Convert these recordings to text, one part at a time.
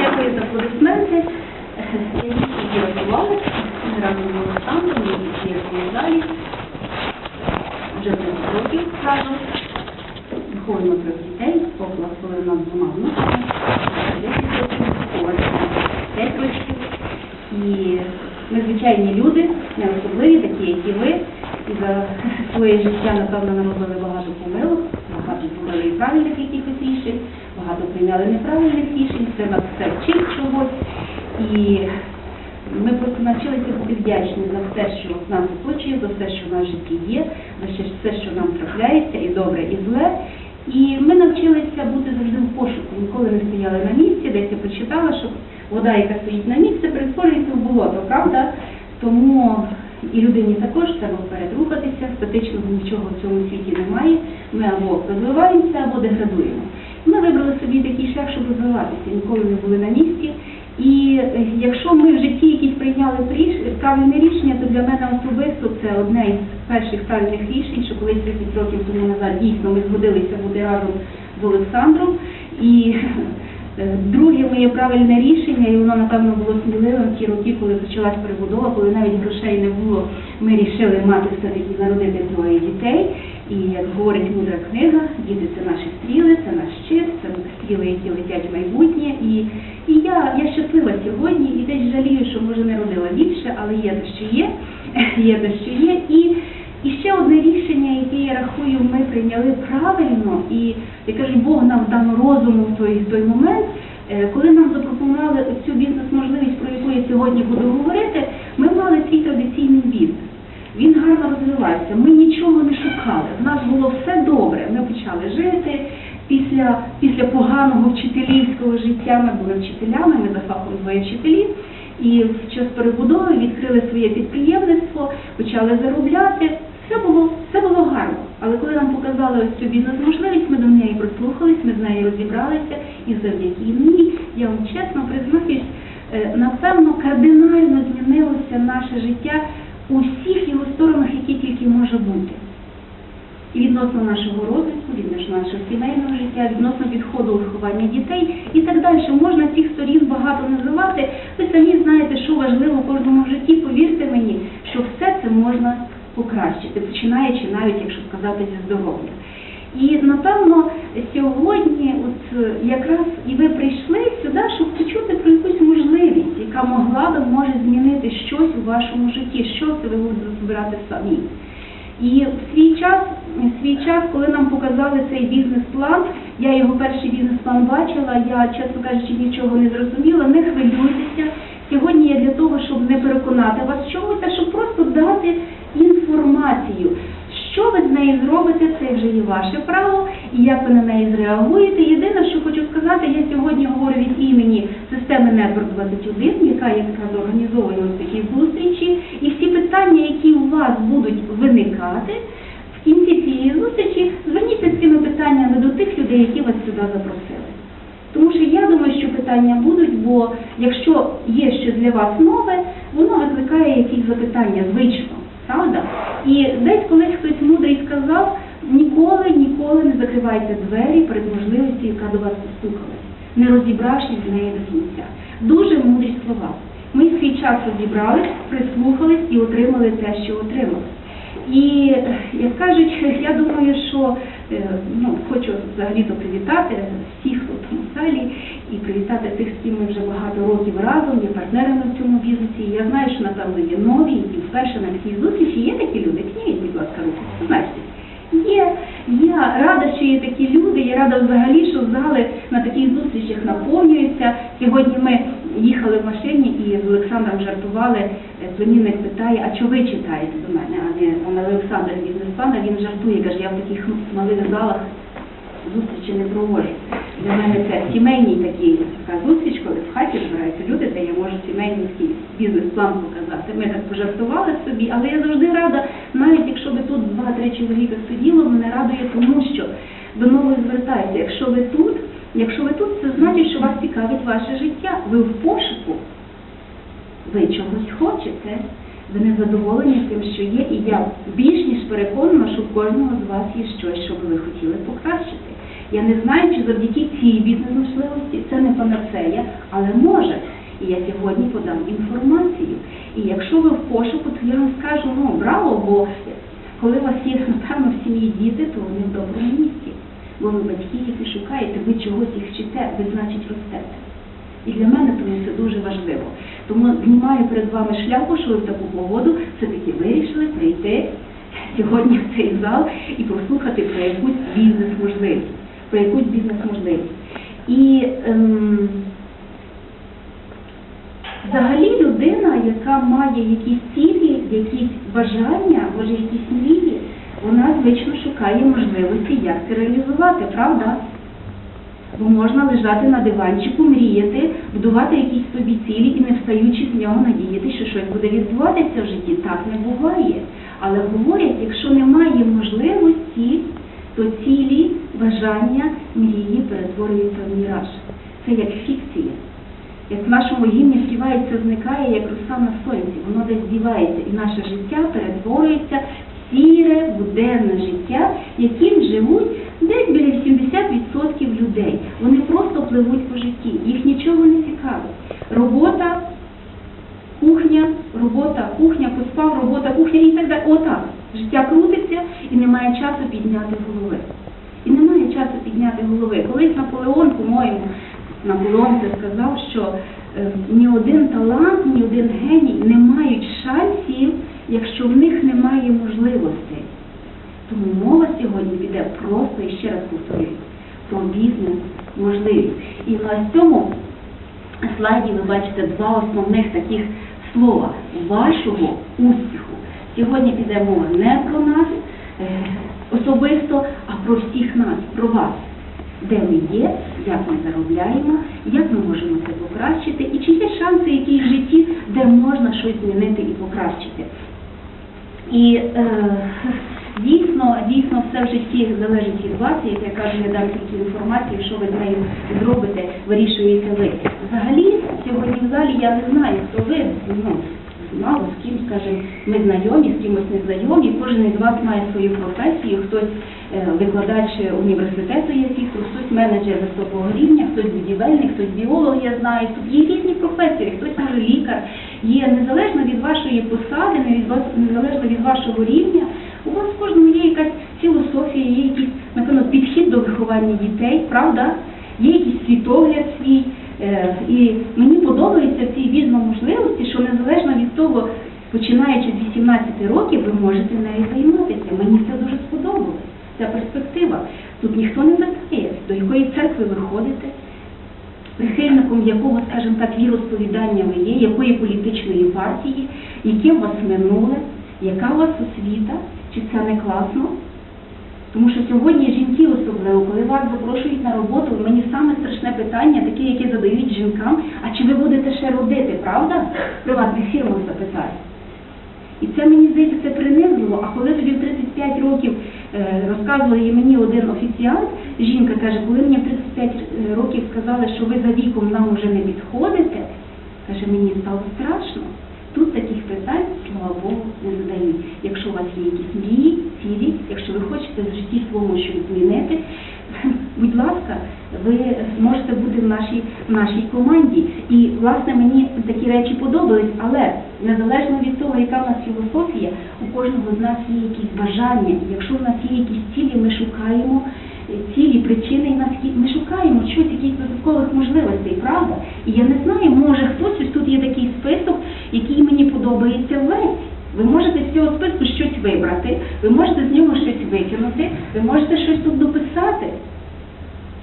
Дякую за аплодисменти. Разом Олександром, ми в залі. Вже 30 років разом. Виховуємо трьох дітей, поблагословили нас двома внуками. 10 років, 5 років. І ми звичайні люди, не особливі, такі, як і ви. І за своє життя, напевно, наробили багато помилок, багато і правильних якихось рішень, багато прийняли неправильних рішень, це нас все вчить чогось. І ми просто навчилися бути вдячні за все, що нас оточує, за все, що в нас в житті є, за все, що нам трапляється, і добре, і зле. І ми навчилися бути завжди в пошуку, ніколи не стояли на місці, десь я почитала, що вода, яка стоїть на місці, перетворюється в болото, правда? Тому і людині також треба вперед рухатися, статичного нічого в цьому світі немає. Ми або розвиваємося, або деградуємо. Ми вибрали собі такий шлях, щоб розвиватися, ніколи не були на місці. І е, якщо ми в житті якісь прийняли правильне рішення, то для мене особисто це одне із перших правильних рішень, що колись 30 років тому назад дійсно ми згодилися бути разом з Олександром. І е, друге моє правильне рішення, і воно напевно було сміливим в ті роки, коли почалась перебудова, коли навіть грошей не було, ми рішили мати все-таки народити троє дітей. І як говорить мудра книга, діти це наші стріли, це наш щит, це стріли, які летять в майбутнє. І, і я, я щаслива сьогодні і десь жалію, що може не родила більше, але є те, що є, є те, що є. І, і ще одне рішення, яке я рахую, ми прийняли правильно, і я кажу, Бог нам дав розуму в той, в той момент. Е, Коли нам запропонували цю бізнес-можливість, про яку я сьогодні буду говорити, ми мали свій традиційний бізнес. Він гарно розвивався. Ми нічого не шукали. В нас було все добре. Ми почали жити. Після, після поганого вчителівського життя ми були вчителями, ми за фахом двоє вчителів. І в час перебудови відкрили своє підприємництво, почали заробляти. Все було, все було гарно. Але коли нам показали ось цю бізнес-можливість, ми до неї прислухались, ми з нею розібралися, і завдяки ній, я вам чесно признаюсь, е, напевно, кардинально змінилося наше життя у всіх його сторонах, які тільки може бути. І відносно нашого розвитку, відносно нашого сімейного життя, відносно підходу виховання дітей і так далі. Можна цих сторін багато називати. Ви самі знаєте, що важливо в кожному житті. Повірте мені, що все це можна покращити, починаючи навіть, якщо сказати, зі здоров'я. І напевно сьогодні, от е, якраз і ви прийшли сюди, щоб почути про якусь яка могла би може змінити щось у вашому житті, що це ви будете збирати самі. І в свій час, в свій час, коли нам показали цей бізнес-план, я його перший бізнес-план бачила, я, чесно кажучи, нічого не зрозуміла, не хвилюйтеся. Сьогодні я для того, щоб не переконати вас чомусь, а щоб просто дати інформацію. Що ви з нею зробите, це вже є ваше право, і як ви на неї зреагуєте. Єдине, що хочу сказати, я сьогодні говорю від імені системи Network 21, яка якраз організовує ось такі зустрічі, і всі питання, які у вас будуть виникати в кінці цієї зустрічі, зверніться з цими питаннями до тих людей, які вас сюди запросили. Тому що я думаю, що питання будуть, бо якщо є щось для вас нове, воно викликає якісь запитання звично, правда? І десь колись хтось мудрий сказав, ніколи, ніколи не закривайте двері перед можливістю, яка до вас постукалась, не розібравшись з неї до кінця. Дуже мудрі слова. Ми свій час розібрались, прислухались і отримали те, що отримали. І як кажуть, я думаю, що е, ну, хочу взагалі-то привітати всіх, хто в цьому залі, і привітати тих, з ким ми вже багато років разом, є партнерами в цьому бізнесі. І Я знаю, що напевно є нові, які вперше на цій зустрічі. Є такі люди? Підніміть, будь ласка, руку. Знаєте. Є, я рада, що є такі люди. Я рада взагалі, що зали на таких зустрічах наповнюються. Сьогодні ми їхали в машині і з Олександром жартували. Племінник питає, а що ви читаєте до мене? А не а Олександр бізнес-план, він жартує, каже, я в таких малих залах зустрічі не проводжу. Для мене це сімейний такий така зустріч, коли в хаті збираються люди, де я можу сімейний такий бізнес-план показати. Ми так пожартували собі, але я завжди рада, навіть якщо ви тут два-три чоловіка сиділо, мене радує, тому що до нових звертаюся. Якщо ви тут, якщо ви тут, це значить, що вас цікавить ваше життя. Ви в пошуку, ви чогось хочете. Ви не задоволені тим, що є, і я більш ніж переконана, що в кожного з вас є щось, що би ви хотіли покращити. Я не знаю, чи завдяки цій бізнес-можливості це не панацея, але може. І я сьогодні подам інформацію. І якщо ви в пошуку, то я вам скажу, ну браво, бо коли у вас є, напевно, в сім'ї діти, то вони в доброму місці. Бо ви батьки, які шукаєте, ви чогось їх вчите, ви значить ростете. І для мене тому це дуже важливо. Тому знімаю перед вами шляпу, що ви в таку погоду все-таки вирішили прийти сьогодні в цей зал і послухати про якусь бізнес-можливість. Про якусь бізнес-можливість. І ем, взагалі людина, яка має якісь цілі, якісь бажання, може якісь мрії, вона звично шукає можливості, як це реалізувати, правда? Бо можна лежати на диванчику, мріяти, будувати якісь собі цілі і не встаючи з нього надіяти, що щось буде відбуватися в житті. Так не буває. Але говорять, якщо немає можливості, то цілі, бажання, мрії перетворюються в міраж. Це як фікція. Як в нашому гімні співається, зникає, як роса на сонці, воно десь дівається, і наше життя перетворюється в сіре, буденне життя, яким живуть десь біля 70% людей. Вони просто пливуть по житті, їх нічого не цікавить. Робота, кухня, робота, кухня, поспав, робота, кухня і так далі. Отак. Життя крутиться і немає часу підняти голови. І немає часу підняти голови. Колись Наполеон, по-моєму, Наполеон це сказав, що е, ні один талант, ні один геній не мають шансів, якщо в них немає можливостей. Тому мова сьогодні піде просто, і ще раз повторюю, про бізнес можливість. І на цьому слайді ви бачите два основних таких слова вашого успіху. Сьогодні піде мова не про нас е, особисто, а про всіх нас, про вас. Де ми є, як ми заробляємо, як ми можемо це покращити, і чи є шанси якісь в житті, де можна щось змінити і покращити. І е, дійсно, дійсно все в житті залежить від вас, як я кажу, я дам тільки інформацію, що ви з нею зробите, вирішуєте ви. Взагалі, сьогодні в залі я не знаю, хто ви, ну, мало з ким, скажімо, ми знайомі, з кимось не знайомі, кожен із вас має свою професію, хтось е, викладач університету є фіксу, хтось менеджер високого рівня, хтось будівельник, хтось біолог, я знаю. Тут є різні професії, хтось може лікар. Є незалежно від вашої посади, незалежно від вашого рівня. У вас в кожному є якась філософія, є якийсь, напевно, підхід до виховання дітей, правда? Є якийсь світогляд свій. Е, І мені подобаються ці візно-можливості, що незалежно від того, починаючи з 18 років, ви можете нею займатися. Мені це дуже сподобалось, ця перспектива. Тут ніхто не питає, до якої церкви ви ходите, прихильником якого, скажімо так, віросповідання ви є, якої політичної партії, яке у вас минуле, яка у вас освіта, чи це не класно? Тому що сьогодні жінки особливо, коли вас запрошують на роботу, мені саме страшне питання, таке, яке задають жінкам, а чи ви будете ще родити, правда? Приватних фірмах запитають. І це мені здається це принизливо. А коли тобі в 35 років е, розказували мені один офіціант, жінка каже, коли мені в 35 років сказали, що ви за віком нам вже не підходите, каже, мені стало страшно. Тут таких питань, слава Богу, не задають. Якщо у вас є якісь мрії, цілі, якщо ви хочете в житті своєму щось змінити, будь ласка, ви можете бути в нашій, в нашій команді. І, власне, мені такі речі подобались, але незалежно від того, яка в нас філософія, у кожного з нас є якісь бажання. Якщо в нас є якісь цілі, ми шукаємо цілі, причини, і нас є- ми шукаємо щось, якісь додаткових можливостей, правда? І я не знаю, може хтось ось тут є такий список, який мені подобається весь. Ви можете з цього списку щось вибрати, ви можете з нього щось викинути, ви можете щось тут дописати.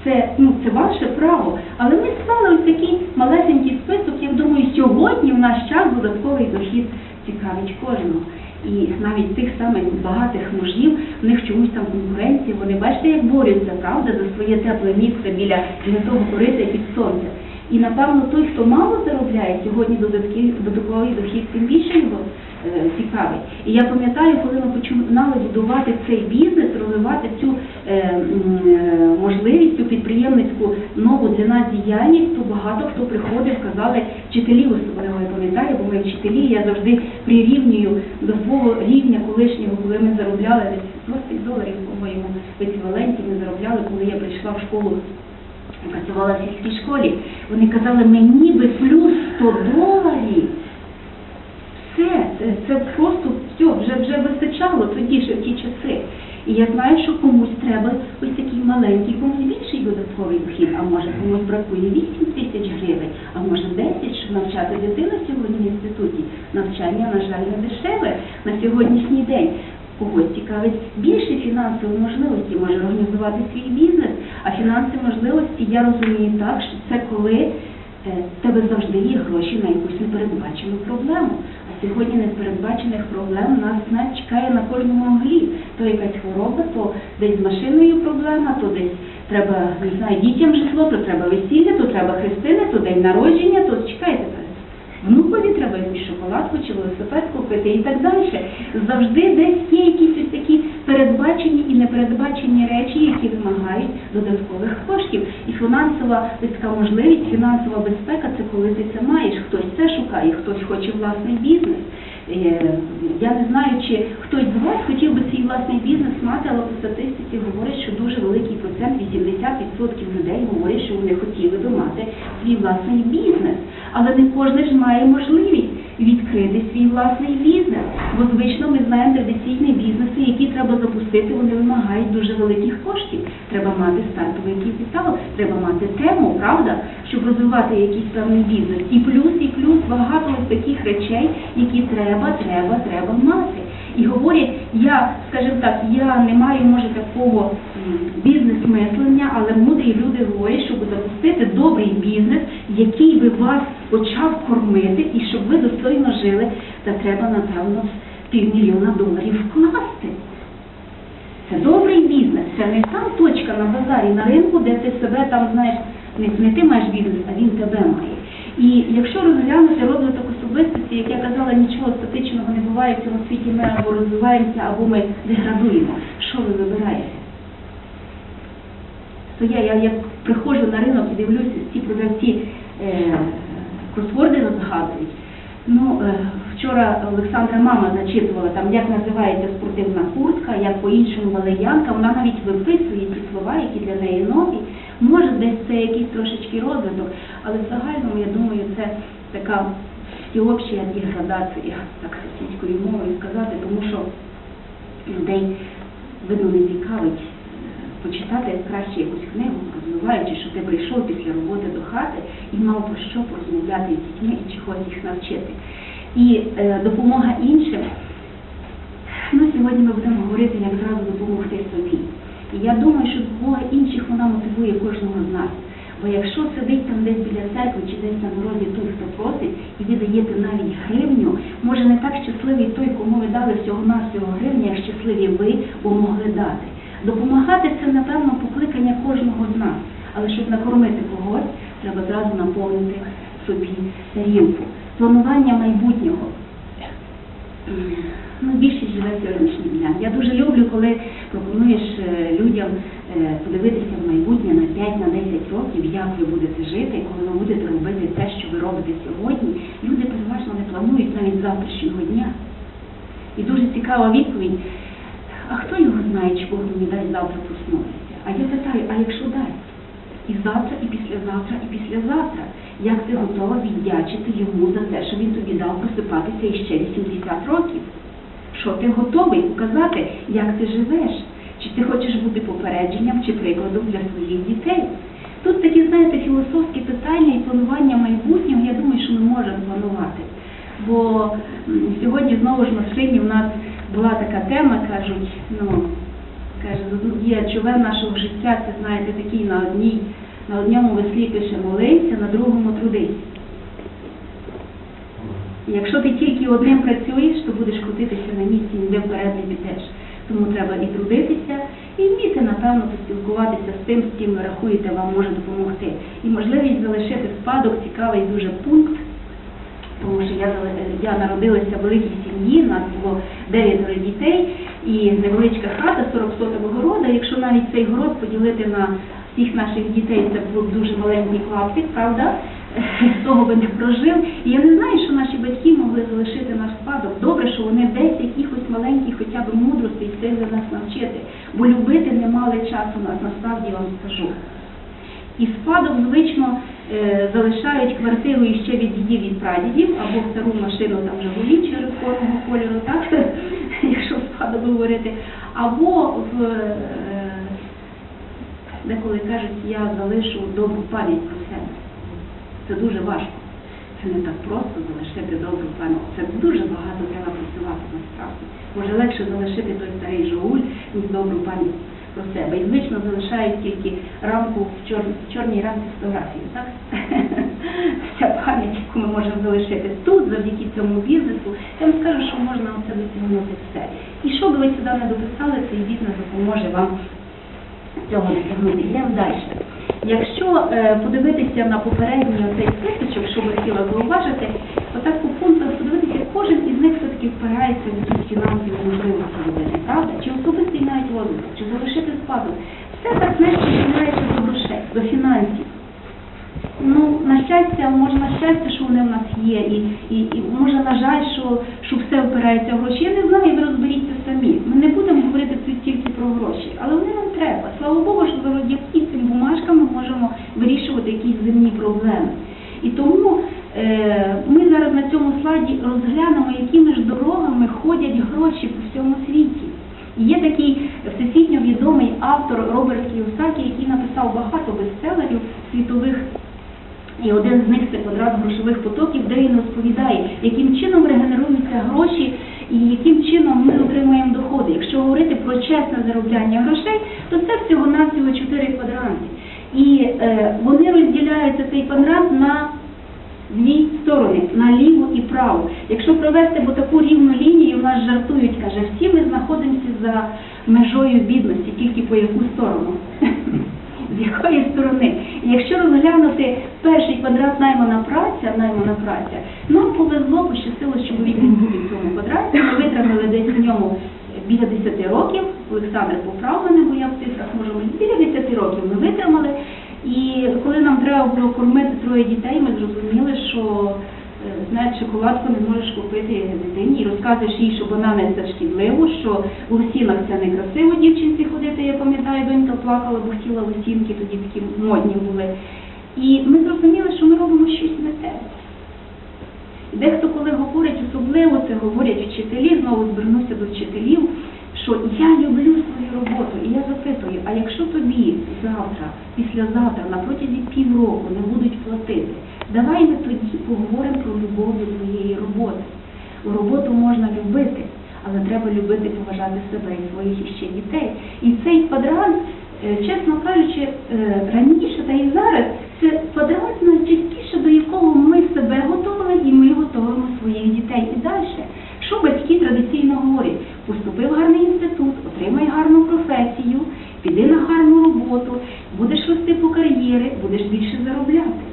Це, ну, це ваше право. Але ми склали ось такий малесенький список, я думаю, сьогодні в наш час додатковий дохід цікавить кожного. І навіть тих самих багатих мужів, в них чомусь там конкуренція, вони бачите, як борються, правда, за своє тепле місце біля того корита під сонця. І напевно той, хто мало заробляє, сьогодні додатковий дохід, тим більше його е, цікавить. І я пам'ятаю, коли ми починали будувати цей бізнес, розвивати цю е, е, можливість, цю підприємницьку нову для нас діяльність, то багато хто приходив, казали, вчителі особливо, я пам'ятаю, бо ми вчителі, я завжди прирівнюю до свого рівня колишнього, коли ми заробляли десь 20 доларів, по-моєму, еквіваленті ми заробляли, коли я прийшла в школу працювала в сільській школі, вони казали, мені би плюс 100 доларів. Все, це, це просто все, вже, вже вистачало тоді ще в ті часи. І я знаю, що комусь треба ось такий маленький, комусь більший додатковий дохід, а може комусь бракує 8 тисяч гривень, а може 10, щоб навчати дитину сьогодні в інституті. Навчання, на жаль, не дешеве на сьогоднішній день. Когось цікавить більше фінансової можливості, може організувати свій бізнес, а фінансові можливості я розумію так, що це коли е, в тебе завжди є гроші на якусь непередбачену проблему. Сьогодні непередбачених проблем нас навіть чекає на кожному углі. То якась хвороба, то десь з машиною проблема, то десь треба, не знаю, дітям житло, то треба весілля, то треба хрестини, то день народження, то чекайте. Внукові треба якусь шоколадку чи велосипед купити і так далі. Завжди десь є якісь ось такі передбачені і непередбачені речі, які вимагають додаткових коштів. І фінансова ось така можливість, фінансова безпека це коли ти це маєш. Хтось це шукає, хтось хоче власний бізнес. Е, Я не знаю, чи хтось з вас хотів би свій власний бізнес мати, але по статистиці говорять, що дуже великий процент, 80% людей говорять, що вони хотіли би мати свій власний бізнес. Але не кожен ж має можливість відкрити свій власний бізнес. Бо звично ми знаємо традиційні бізнеси, які треба запустити, вони вимагають дуже великих коштів. Треба мати стартовий капітал, треба мати тему, правда, щоб розвивати якийсь певний бізнес. І плюс, і плюс багато ось таких речей, які треба, треба, треба мати. І говорять, я, скажімо так, я не маю, може, такого бізнес-мислення, але мудрі люди говорять, щоб запустити добрий бізнес, який би вас почав кормити, і щоб ви достойно жили, та треба, напевно, півмільйона доларів вкласти. Це добрий бізнес, це не там точка на базарі, на ринку, де ти себе там знаєш, не ти маєш бізнес, а він тебе має. І якщо розглянути розвиток особистості, як я казала, нічого статичного не буває в цьому світі, ми або розвиваємося, або ми деградуємо. Що ви вибираєте? То я, я як приходжу на ринок і дивлюся, ці продавці е, кросворди розгадують. Ну, е, вчора Олександра мама зачитувала там, як називається спортивна куртка, як по-іншому валер'янка. Вона навіть виписує ті слова, які для неї нові. Може, десь це якийсь трошечки розвиток, але в загальному, я думаю, це така всеобща деградація, так російською мовою сказати, тому що людей, видно, не цікавить почитати краще якусь книгу, розвиваючи, що ти прийшов після роботи до хати і мав про що порозмовляти з дітьми і чогось їх навчити. І е, допомога іншим. Ну, сьогодні ми будемо говорити, як зразу допомогти собі. І я думаю, що допомога інших вона мотивує кожного з нас. Бо якщо сидить там десь біля церкви чи десь на дорозі той, хто просить, і ви даєте навіть гривню, може не так щасливий той, кому ви дали всього-навсього гривні, як щасливі ви, бо могли дати. Допомагати це, напевно, покликання кожного з нас. Але щоб накормити когось, треба зразу наповнити собі тарілку. Планування майбутнього. Ну, більшість живе сьогоднішнім днем. Я дуже люблю, коли пропонуєш е, людям е, подивитися в майбутнє на 5 на 10 років, як ви будете жити, коли ви будете робити те, що ви робите сьогодні. Люди переважно не планують навіть завтрашнього дня. І дуже цікава відповідь. А хто його знає, чи Бог мені дасть завтра проснутися? А я питаю, а якщо дасть? І завтра, і післязавтра, і післязавтра. Як ти готова віддячити йому за те, що він тобі дав просипатися іще 80 років? Що ти готовий показати, як ти живеш? Чи ти хочеш бути попередженням чи прикладом для своїх дітей? Тут такі, знаєте, філософські питання і планування майбутнього, я думаю, що ми можемо планувати. Бо сьогодні знову ж в машині в нас була така тема, кажуть, ну, каже, є човен нашого життя, це знаєте, такий на одній, на одному веслі пише молився, на другому трудись. Якщо ти тільки одним працюєш, то будеш крутитися на місці, ніде вперед не підеш. Тому треба і трудитися, і вміти, напевно, поспілкуватися з тим, з ким ви рахуєте, вам може допомогти. І можливість залишити спадок цікавий дуже пункт тому що я, я народилася в великій сім'ї, нас було дев'ятеро дітей і невеличка хата, 40 соток города. Якщо навіть цей город поділити на всіх наших дітей, це був дуже маленький клаптик, правда? Того би не прожив. І я не знаю, що наші батьки могли залишити наш спадок. Добре, що вони десь якихось маленьких хоча б мудростей встигли нас навчити, бо любити не мали часу нас, насправді вам скажу. І спадок звично залишають квартиру іще від дідів від прадідів, або стару машину там Жигулі червоного кольору, так, якщо спадок говорити, або в е, деколи кажуть, я залишу добру пам'ять про себе. Це дуже важко. Це не так просто залишити добру пам'ять. Це дуже багато треба працювати насправді. Може легше залишити той старий Жигуль, ніж добру пам'ять про себе. І звично залишають тільки рамку в чор- чорній рамці фотографію, так? Вся пам'ять, яку ми можемо залишити тут, завдяки цьому бізнесу, я вам скажу, що можна оце досягнути все. І що би ви сюди не дописали, цей бізнес допоможе вам цього досягнути. Йдемо далі. Якщо е, подивитися на попередній оцей списочок, що ви хотіла зауважити, то так по пунктах подивитися, кожен із них все-таки впирається в якісь фінансові можливості людини, правда? Чи особистий навіть розвиток, чи залишити спадок. Все так знаєш, починається до грошей, до фінансів. Ну, на щастя, може на щастя, що вони в нас є, і, і, і може на жаль, що, що все опирається в гроші. Я не знаю, ви розберіться самі. Ми не будемо говорити тут тільки про гроші, але вони нам треба. Слава Богу, що завдяки цим бумажкам ми можемо вирішувати якісь земні проблеми. І тому ми зараз на цьому слайді розглянемо, якими ж дорогами ходять гроші по всьому світі. Є такий всесвітньо відомий автор Роберт Кіосакі, який написав багато бестселерів світових і один з них це квадрат грошових потоків, де він розповідає, яким чином регенеруються гроші і яким чином ми отримуємо доходи. Якщо говорити про чесне заробляння грошей, то це всього-навсього чотири квадранти. І е, вони розділяються цей квадрант на дві сторони, на ліву і праву. Якщо провести таку рівну лінію, нас жартують, каже, всі ми знаходимося за межою бідності, тільки по яку сторону. З якої сторони? Якщо розглянути перший квадрат наймана праця, наймана праця, нам повезло, пощастило, що чоловік він був в цьому квадраті, ми витримали десь в ньому біля 10 років, Олександр поправ мене, бо я в цифрах можу біля 10 років ми витримали. І коли нам треба було кормити троє дітей, ми зрозуміли, що е, знаєш, шоколадку не можеш купити дитині і розказуєш їй, що банани це шкідливо, що в лосінах це некрасиво дівчинці ходити. Я пам'ятаю, донька плакала, бо хотіла лосінки, тоді такі модні були. І ми зрозуміли, що ми робимо щось не те. Дехто, коли говорить, особливо це говорять вчителі, знову звернуся до вчителів, що я люблю свою роботу, і я запитую, а якщо тобі завтра, післязавтра, на протязі півроку не будуть платити, давай ми тоді поговоримо про любов до твоєї роботи. Роботу можна любити, але треба любити поважати себе і своїх іще дітей. І цей квадрант, е, чесно кажучи, е, раніше та і зараз, це квадрант найчастіше, до якого ми себе готували і ми готуємо своїх дітей. І далі. Що батьки традиційно говорять? Поступи в гарний інститут, отримай гарну професію, піди на гарну роботу, будеш рости по кар'єри, будеш більше заробляти.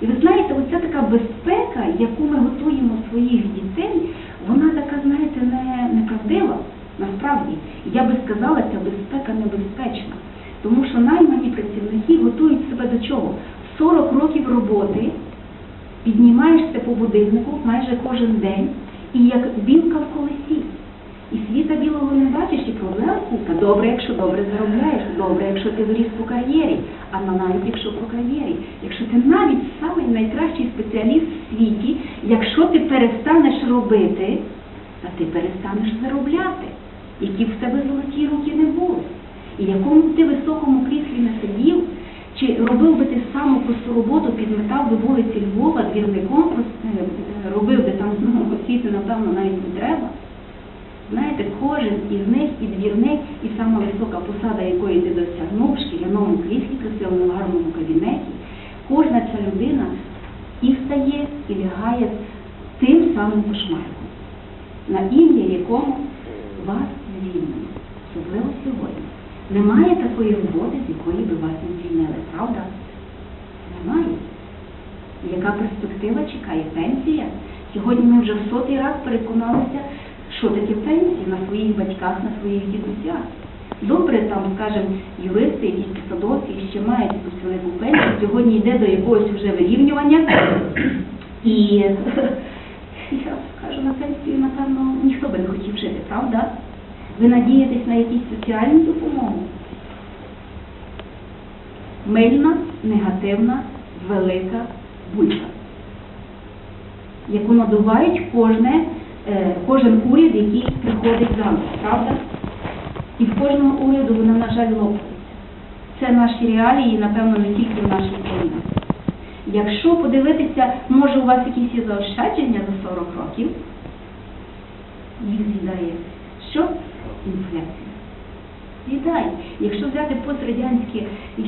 І ви знаєте, оця така безпека, яку ми готуємо своїх дітей, вона така, знаєте, не, неправдива, насправді. Я би сказала, ця безпека небезпечна. Тому що наймані працівники готують себе до чого? 40 років роботи, піднімаєшся по будинку майже кожен день, і як білка в колесі. І світа білого не бачиш, і проблем купа. Добре, якщо добре заробляєш, добре, якщо ти виріс по кар'єрі, а навіть якщо по кар'єрі. Якщо ти навіть самий найкращий спеціаліст в світі, якщо ти перестанеш робити, то ти перестанеш заробляти, які б в тебе золоті руки не були. І якому б ти високому кріслі не сидів, чи робив би ти саму просту роботу, підметав би вулиці Львова, двірником е, е, робив би там ну, освіти, напевно, навіть не треба. Знаєте, кожен із них і двірник, і сама висока посада, якої ти досягнув, в шкіряному кріслі, красивому гарному кабінеті, кожна ця людина і встає, і лягає тим самим кошмарком, на ім'я якому вас звільнено, особливо сьогодні. Немає такої роботи, з якої би вас не звільнили, правда? Немає. Яка перспектива чекає? Пенсія? Сьогодні ми вже сотий раз переконалися, що таке пенсії на своїх батьках, на своїх дідусях. Добре, там, скажімо, юристи, якісь посадовці ще мають якусь велику пенсію, сьогодні йде до якогось вже вирівнювання. І я скажу, на пенсію, напевно, ніхто би не хотів жити, правда? Ви надієтесь на якісь соціальну допомогу? Мильна, негативна, велика булька, яку надувають кожне, кожен уряд, який приходить за нас, правда? І в кожному уряду вона, на жаль, лопається. Це наші реалії, напевно, не тільки в нашій країні. Якщо подивитися, може у вас якісь є заощадження за 40 років, їх з'їдає що? Інфляція. З'їдає. Якщо взяти пострадянські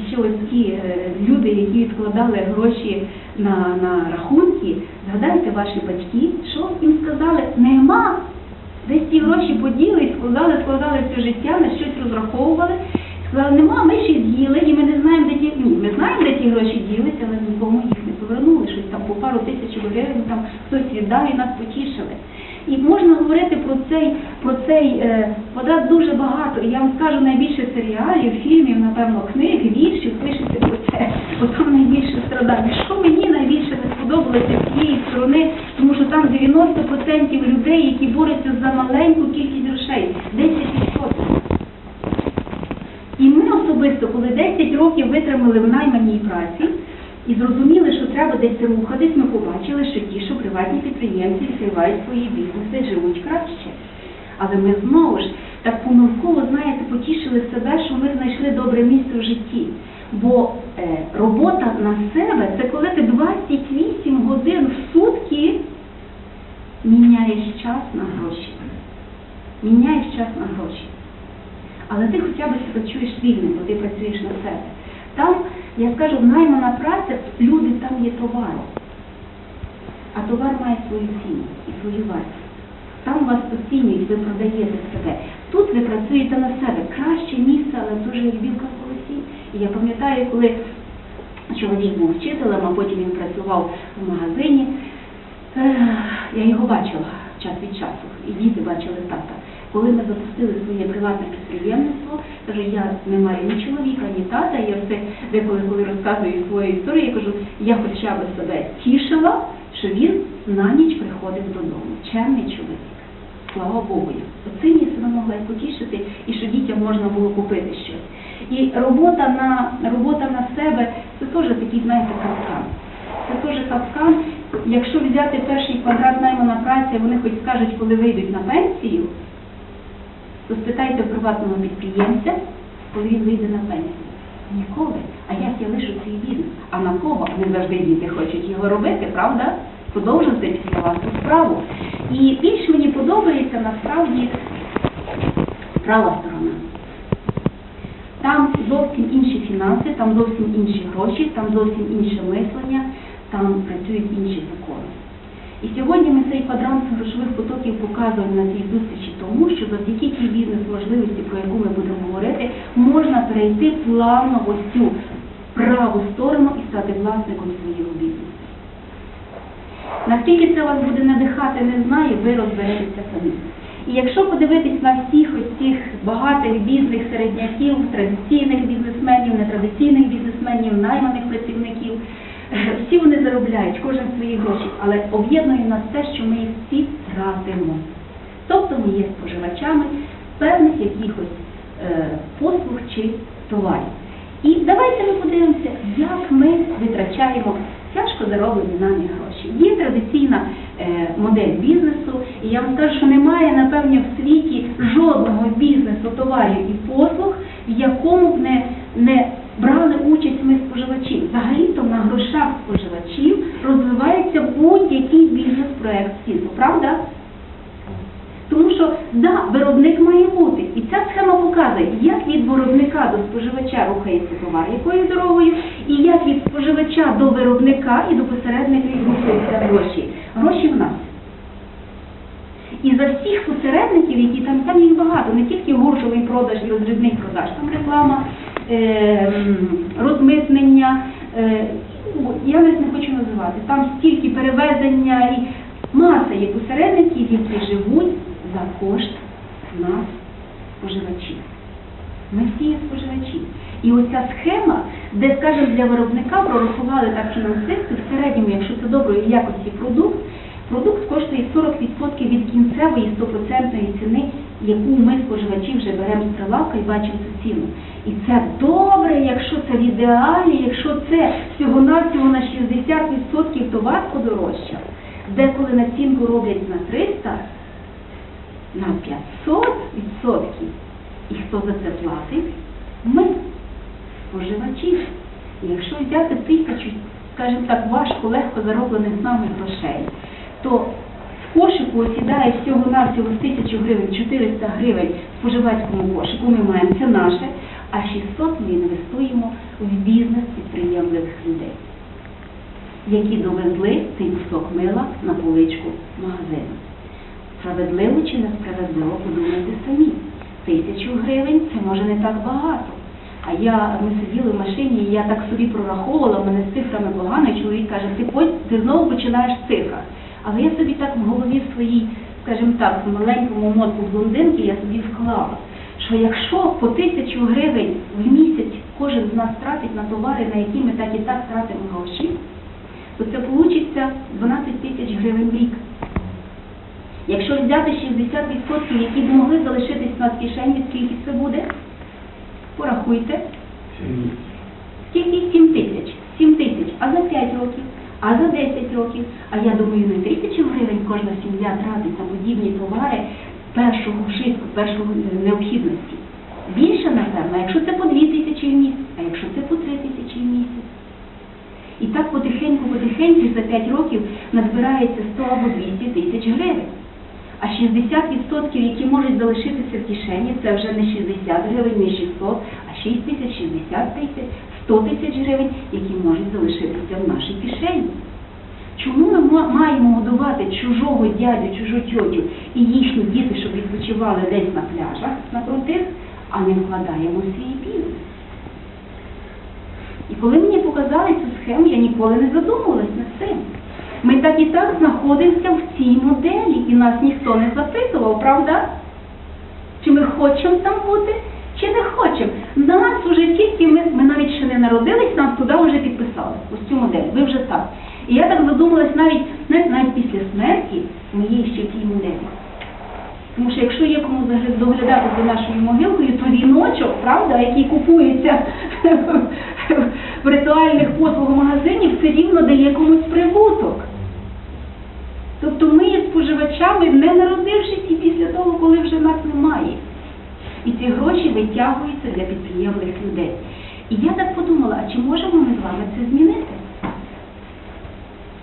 ще ось ті е, люди, які відкладали гроші на, на рахунки, згадайте ваші батьки, що їм сказали, нема. Десь ті гроші поділи, складали, складали все життя, на щось розраховували. Сказали, нема, ми ще з'їли, і ми не знаємо, де ті. Ні, ми знаємо, де ті гроші ділися, але нікому їх не повернули. Щось там по пару тисяч гривень там хтось віддав і нас потішили. І можна говорити про цей, про цей е, подат дуже багато. Я вам скажу найбільше серіалів, фільмів, напевно, книг, віршів пишеться про це. Там найбільше страдання. Що мені найбільше не сподобалося з цієї сторони, тому що там 90% людей, які борються за маленьку кількість грошей, 10%. І ми особисто, коли 10 років витримали в найманій праці і зрозуміли, що треба десь рухатись, ми побачили, що ті, що приватні підприємці відкривають свої бізнеси, живуть краще. Але ми знову ж так помилково, знаєте, потішили себе, що ми знайшли добре місце в житті. Бо е, робота на себе це коли ти 28 годин в сутки міняєш час на гроші. Міняєш час на гроші але ти хоча б себе чуєш вільним, бо ти працюєш на себе. Там, я скажу, наймана праця, люди там є товар. А товар має свою ціну і свою вартість. Там вас оцінюють, ви продаєте себе. Тут ви працюєте на себе. Краще місце, але дуже як білка в колесі. І я пам'ятаю, коли чоловік був вчителем, а потім він працював в магазині. Я його бачила час від часу, і діти бачили тата. Коли ми запустили своє приватне підприємництво, кажу, я не маю ні чоловіка, ні тата, я все деколи, коли розказую свою історію, я кажу, я хоча б себе тішила, що він на ніч приходив додому. Чемний чоловік. Слава Богу. Оцим я себе могла й потішити, і що дітям можна було купити щось. І робота на робота на себе це теж такий, знаєте, капкан. Це теж капкан. Якщо взяти перший квадрат наймана праця, вони хоч скажуть, коли вийдуть на пенсію, спитайте в приватного підприємця, коли він вийде на пенсію. Ніколи. А як я лишу свій бізнес? А на кого? Не завжди діти хочуть його робити, правда? Продовжувати після вас справу. І більш мені подобається насправді права сторона. Там зовсім інші фінанси, там зовсім інші гроші, там зовсім інше мислення, там працюють інші закони. І сьогодні ми цей квадрант грошових потоків показуємо на цій зустрічі тому, що завдяки тій бізнес-можливості, про яку ми будемо говорити, можна перейти плавно ось цю праву сторону і стати власником свого бізнесу. Наскільки це вас буде надихати, не знаю, ви розберетеся самі. І якщо подивитись на всіх ось цих багатих бізнес середняків, традиційних бізнесменів, нетрадиційних бізнесменів, найманих працівників, всі вони заробляють, кожен свої гроші, але об'єднує нас те, що ми їх всі тратимо. Тобто ми є споживачами певних якихось е, послуг чи товарів. І давайте ми подивимося, як ми витрачаємо тяжко зароблені нами гроші. Є традиційна е, модель бізнесу, і я вам скажу, що немає, напевне, в світі жодного бізнесу, товарів і послуг, в якому б не, не брали участь ми споживачі. На грошах споживачів розвивається будь-який бізнес-проект світу, правда? Тому що да, виробник має бути. І ця схема показує, як від виробника до споживача рухається товар, якою дорогою, і як від споживача до виробника і до посередників рухаються гроші. Гроші в нас. І за всіх посередників, які там, там їх багато, не тільки гуртовий продаж і розрібний продаж, там реклама, е, розмитнення, е, я навіть не хочу називати, там стільки перевезення і Маса є посередників, які живуть за кошт нас, споживачів. Ми всі є споживачі. І оця схема, де, скажімо, для виробника прорахували так фінансисти, в середньому, якщо це доброї якості продукт, продукт коштує 40% від кінцевої 100% ціни, яку ми споживачі вже беремо з прилавка і бачимо цю ціну. І це добре, якщо це в ідеалі, якщо це всього-навсього на 60% товар подорожчав. Деколи націнку роблять на 300, на 500 відсотків. І хто за це платить? Ми, споживачі. І якщо взяти тисячу, скажімо так, важко, легко зароблених з нами грошей, то кошику осідає всього-навсього з 1000 гривень, 400 гривень в споживацькому кошику, ми маємо, це наше, а 600 ми інвестуємо в бізнес підприємливих людей, які довезли цей кусок мила на поличку магазину. Справедливо чи несправедливо, подумайте самі. Тисячу гривень це може не так багато. А я, ми сиділи в машині, і я так собі прораховувала, мене з цифрами погано, і чоловік каже, ти, ти знову починаєш з цифр. Але я собі так в голові своїй, скажімо так, в маленькому мозку блондинки я собі вклала, що якщо по тисячу гривень в місяць кожен з нас тратить на товари, на які ми так і так тратимо гроші, то це вийде 12 тисяч гривень в рік. Якщо взяти 60%, які б могли залишитись в кишені, скільки це буде? Порахуйте. Скільки? 7 тисяч. 7 тисяч. А за 5 років? А за 10 років? А я думаю, не тисячу гривень кожна сім'я тратить на подібні товари першого вжитку, першого е, необхідності. Більше, напевно, якщо це по 2 тисячі в місяць, а якщо це по 3 тисячі в місяць. І так потихеньку-потихеньку за 5 років назбирається 100 або 200 тисяч гривень. А 60%, які можуть залишитися в кишені, це вже не 60 гривень, не 600, а 6 тисяч, 60 тисяч, 100 тисяч гривень, які можуть залишитися в нашій кишені. Маємо годувати чужого дядю, чужу тьотю і їхні діти, щоб відпочивали десь на пляжах на а не вкладаємо свій бізнес? І коли мені показали цю схему, я ніколи не задумувалась над цим. Ми так і так знаходимося в цій моделі, і нас ніхто не запитував, правда? Чи ми хочемо там бути, чи не хочемо. Нас уже тільки ми, ми навіть ще не народились, нас туди вже підписали, ось цю модель, ви вже так. І я так задумалась навіть, знаєте, навіть після смерті ми є ще в тій. Тому що якщо є кому доглядати за нашою могилкою, то віночок, правда, який купується в ритуальних послуг магазинів, все рівно дає комусь прибуток. Тобто ми є споживачами, не народившись і після того, коли вже нас немає. І ці гроші витягуються для підприємних людей. І я так подумала, а чи можемо ми з вами це змінити?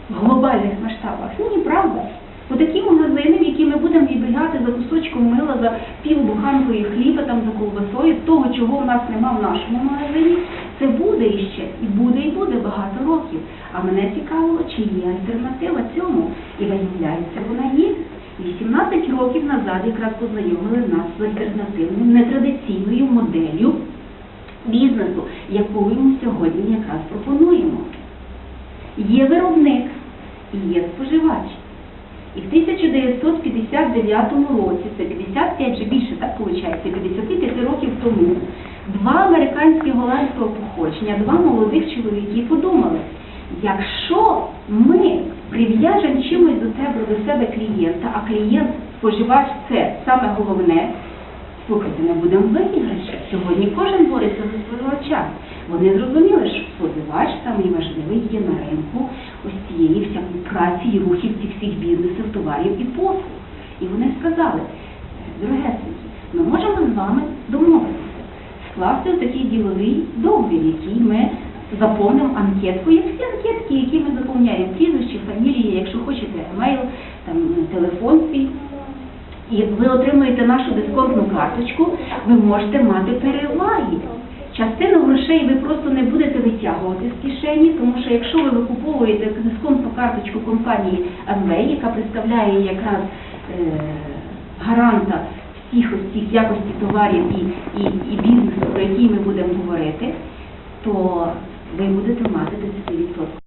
В глобальних масштабах? Ні, правда. Отакі магазини, в які ми будемо відбігати за кусочком мила, за півбуханкою хліба, там, за ковбасою, того, чого в нас нема в нашому магазині, це буде іще, і буде, і буде багато років. А мене цікавило, чи є альтернатива цьому. І виявляється, вона є. 18 років назад якраз познайомили нас з альтернативною, нетрадиційною моделлю бізнесу, яку ми сьогодні якраз пропонуємо. Є виробник і є споживач. І в 1959 році, це 55 вже більше, так виходить, 55 років тому, два американські голландського походження, два молодих чоловіки подумали, якщо ми прив'яжемо чимось до себе, до себе клієнта, а клієнт, споживач це саме головне, Слухайте, ми будемо виграші. Сьогодні кожен бореться за споживача. Вони зрозуміли, що споживач самий важливий є на ринку ось цієї всякої праці і рухів цих всіх бізнесів, товарів і послуг. І вони сказали, дорогесенькі, ми можемо з вами домовитися, скласти такий діловий договір, який ми заповнимо анкетку, як всі анкетки, які ми заповняємо, прізвище, фамілії, якщо хочете, емейл, там, телефон свій. І ви отримуєте нашу дисконтну карточку, ви можете мати переваги. Частину грошей ви просто не будете витягувати з кишені, тому що якщо ви викуповуєте дисконтну карточку компанії Amway, яка представляє якраз е, гаранта всіх ось цих якості товарів і, і, і бізнесу, про який ми будемо говорити, то ви будете мати 10%